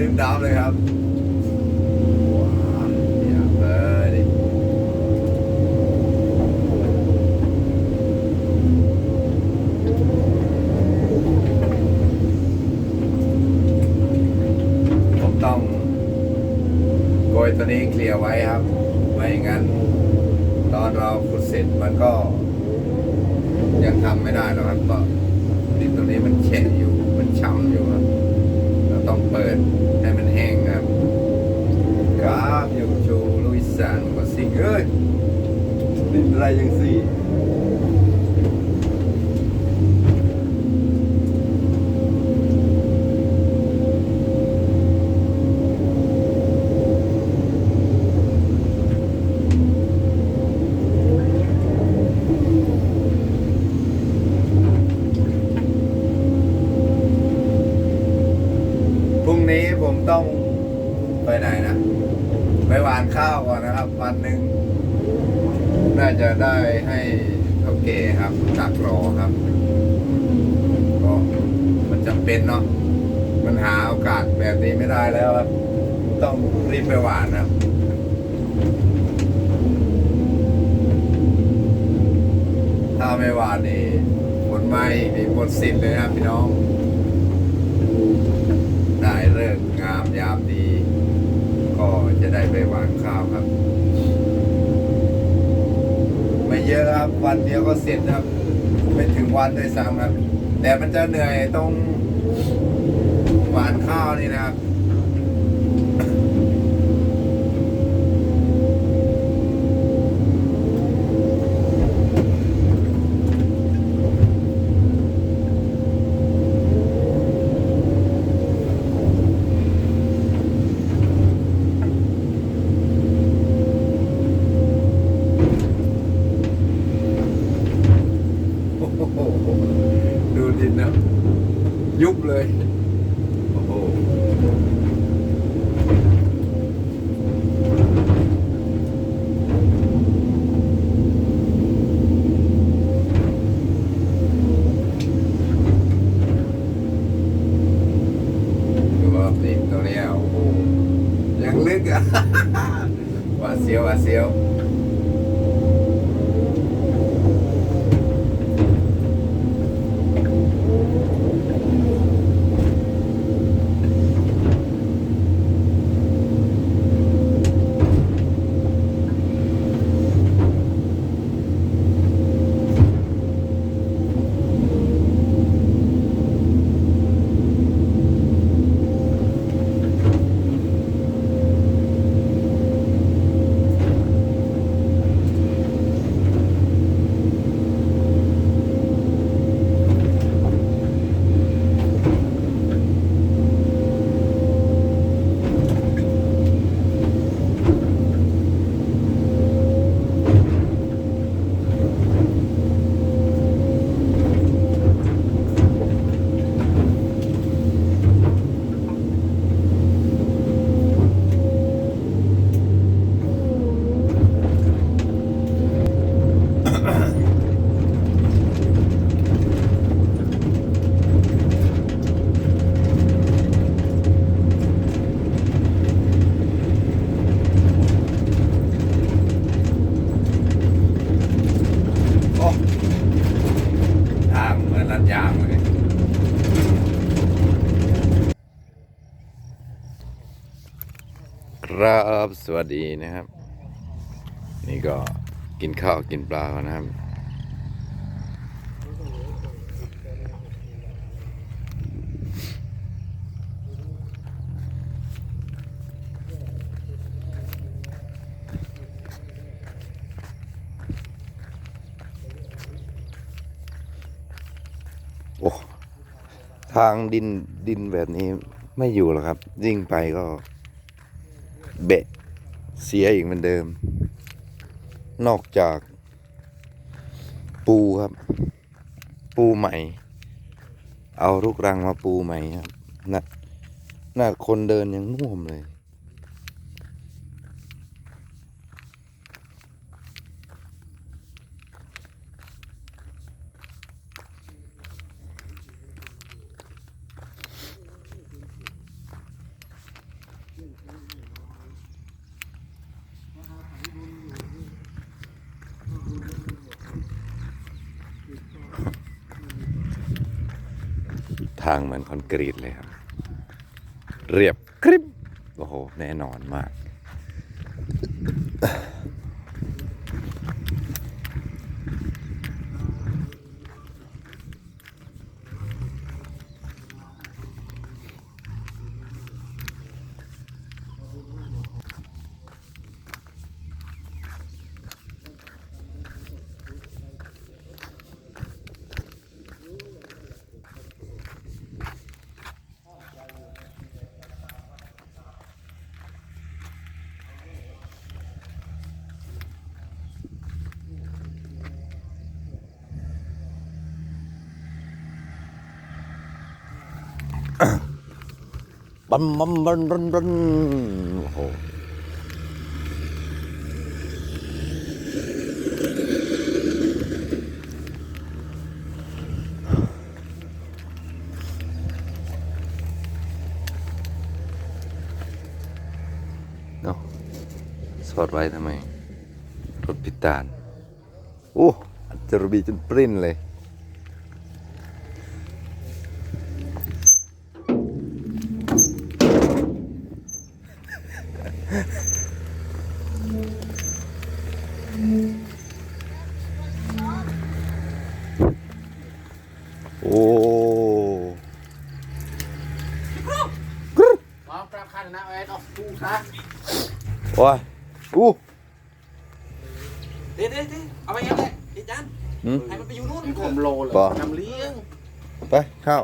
ดื่มดับดื่มเลยครับว้าวเยี่ยมเลยดิผมต้องโกยตัวนี้เคลียร์ไว้ครับ ไม่งั้น ตอนเราขุดเสร็จมันก็ ยังทำไม่ได้หรอกครับก็ดินตรงนี้มันแฉะอยู่ มันช้ำอยู่ครับ ต้องเปิดให้มันแห้งครับครับอยู่ชูลุยสานก็สิงเอ้ยดินอะไรยังสี่พรุ่งนี้ ผมต้องไปไหนนะ ไปหวานข้าวก่อนนะครับ วันหนึ่งน่าจะได้ให้เท่าเก๋ครับดักรอครับก็มันจำเป็นเนาะมันหาโอกาสแบบนี้ไม่ได้แล้วครับ ต้องรีบไปหวานครับถ้าไม่หวานนี่ผลไม่มีหมดสิ้นเลยนะครับพี่น้อง ได้เลิกงามยามดี ก็จะได้ไปหวานข้าวครับ ไม่เยอะครับวันเดียวก็เสร็จครับ ไม่ถึงวันด้วยซ้ำครับ แต่มันจะเหนื่อยตรงหวานข้าวนี่นะครับ โอ้โหดูดินนะยุบเลย โอ้โหดูว่าดินตรงเนี้ยโอ้โหยังลึก อะหวาดเสียวหวาดเสียว โอ้ทางเหมือนลัดยางเลย ครับ สวัสดีนะครับ นี่ก็กินข้าวกินปลานะครับ โอ้ทางดินดินแบบนี้ไม่อยู่หรอกครับยิ่งไปก็ เบ็ดเสียอีกเหมือนเดิม นอกจาก ปูครับ ปูใหม่ เอาลูกรังมาปูใหม่ครับน่ะน่าคนเดินยังน่วมเลย ทางเหมือนคอนกรีตเลยครับ เรียบคริบโอ้โห แน่นอนมาก บัมบัมบันบันบันโอ้โหเนาะสอดไว้ทำไม รถพิตานโอ้อัจจรบีจนปริ้นเลย โอ้วาปราบคันนะแอนออกกูซะโอ้ยอู้เด็ดเด็ดเด็ดอาไปยังไงไอ้จันให้มันไปอยู่นู่นผมโลเลยบ่นำเลี้ยง ไปเข้า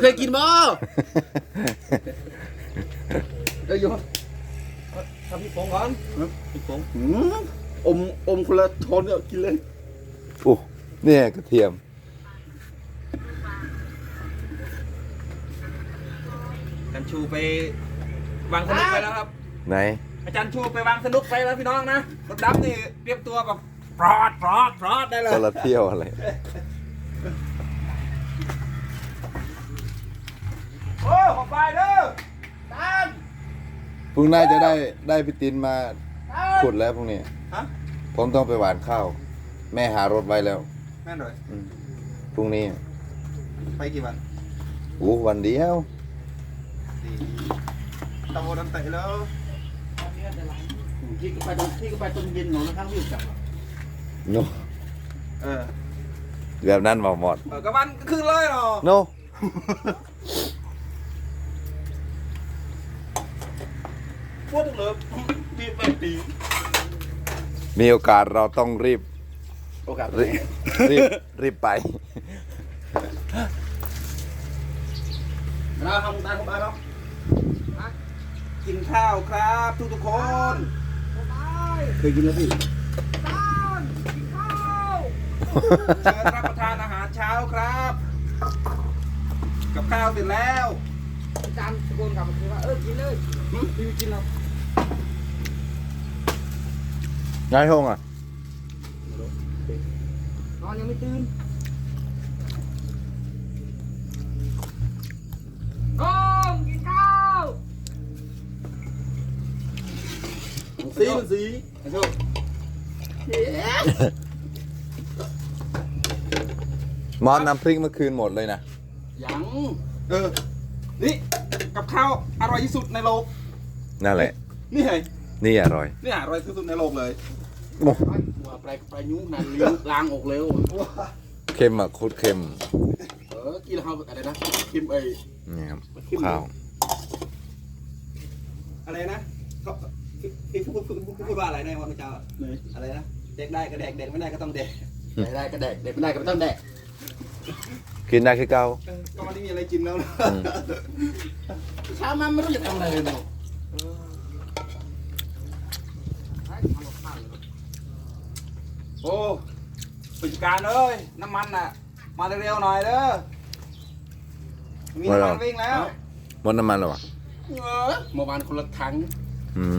เคยกินบ่เอ้ยโยทำพี่ปงก่อนพี่ปงอมอมคนละช้อนเนี่ยกินเลยโอ้เนี่ยกระเทียมาจารย์ชูไปวางสนุกไปแล้วครับ ไหน อาจารย์ชูไปวางสนุกไปแล้วพี่น้องนะรถดำนี่เตรียมตัวแบบปลอดปลอดปลอดได้เลยคนละเที่ยวอะไร โอ้ขอบไปเด้อตานพรุ่งหน้าจะได้ได้พี่ตินมาตานขุดแล้วพรุ่งนี้ ฮะ ผมต้องไปหวานข้าว แม่หารถไว้แล้วแม่นเลยอืมพรุ่งนี้ ไปกี่วัน อู้วันเดียว ดีตะโมน้ำเตะแล้วที่ก็ไปตอนที่ก็ไปตอนเย็นหนูนะครับวิ่งกลับโนเออแบบนั้นบอกหมดเออก็วันคืนเลยเหรอโนพูดถึงเลยดีไปดีมีโอกาสเราต้องรีบ โอกาสรีบรีบรีบไปเราทำตามผมไปแล้วกินข้าวครับทุกทุกๆคนเคยกินแล้วพี่เชิญรับประทานอาหารเช้าครับ กับข้าวเสร็จแล้วอาจารย์ตะโกนกลับมาคือว่าเออกินเลยพี่ไม่กินแล้วนายห้องอะนอนยังไม่ตื่น สีมันสีโชคมอนน้ำพริกเมื่อคืนหมดเลยนะ ยังเออ นี่กับข้าวอร่อยที่สุดในโลก นั่นแหละ นี่ไงนี่อร่อย นี่อร่อยที่สุดในโลกเลยโอ้ว่าไปไปยุกนั่นเลี้ยวล้างออกเร็วเค็มอะโคตรเค็ม เออกินแล้วอะไรนะคิมไอนี่ครับข้าว อะไรนะเขา พี่พูดพูดพูดพูดว่าอะไรนะวันเช้าอะไรนะเด็กได้ก็แดกเด็กไม่ได้ก็ต้องเด็กได้ได้ก็แดกเด็กไม่ได้ก็ไม่ต้องแดกกินได้คือเก่าก็วันนี้มีอะไรกินแล้วนะอืมเช้ามาไม่รู้จะทำอะไรเลยเนาะโอ้ผู้จัดการเอ้ยน้ำมันน่ะ มาเร็วๆหน่อยเด้อมีน้ำมันวิ่งแล้วหมดน้ำมันแล้วอะเออเมื่อวานคนละถังอืม